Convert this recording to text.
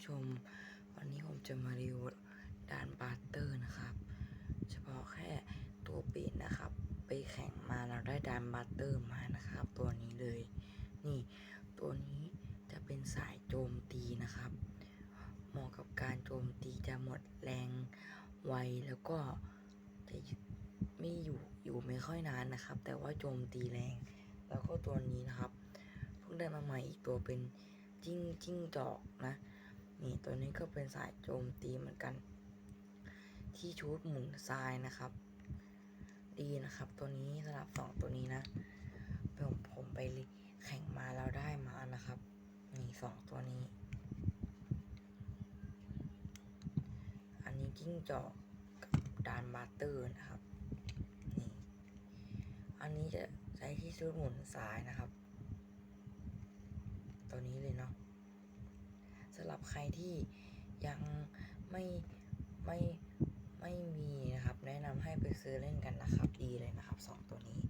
ผู้ชม วันนี้ผมจะมารีวิวดานบาร์เตอร์นะครับ เฉพาะแค่ตัวปีนนะครับ ไปแข่งมาเราได้ดานบาร์เตอร์มานะครับ ตัวนี้เลย นี่ ตัวนี้จะเป็นสายโจมตีนะครับ เหมาะกับการโจมตีจะหมดแรงไวแล้วก็จะไม่อยู่อยู่ไม่ค่อยนานนะครับ แต่ว่าโจมตีแรง แล้วก็ตัวนี้นะครับเพิ่งได้มาใหม่อีกตัวเป็นจิ้งจิ้งจอกนะ นี่ตัวนี้ก็เป็นสายโจมตีเหมือนกัน ที่ชุดหมุนทรายนะครับ ดีนะครับ ตัวนี้สำหรับสองตัวนี้นะผมผมไปแข่งมาแล้วได้มานะครับ นี่สองตัวนี้ อันนี้จิ้งจอกกับดานบาเตอร์นะครับ นี่ อันนี้จะใช้ที่ชุดหมุนซ้ายนะครับ ตัวนี้เลยเนาะสำห รับใครที่ยังไม่ไม่ไม่มีนะครับ แนะนำให้ไปซื้อเล่นกันนะครับ ดีเลยนะครับสองตัวนี้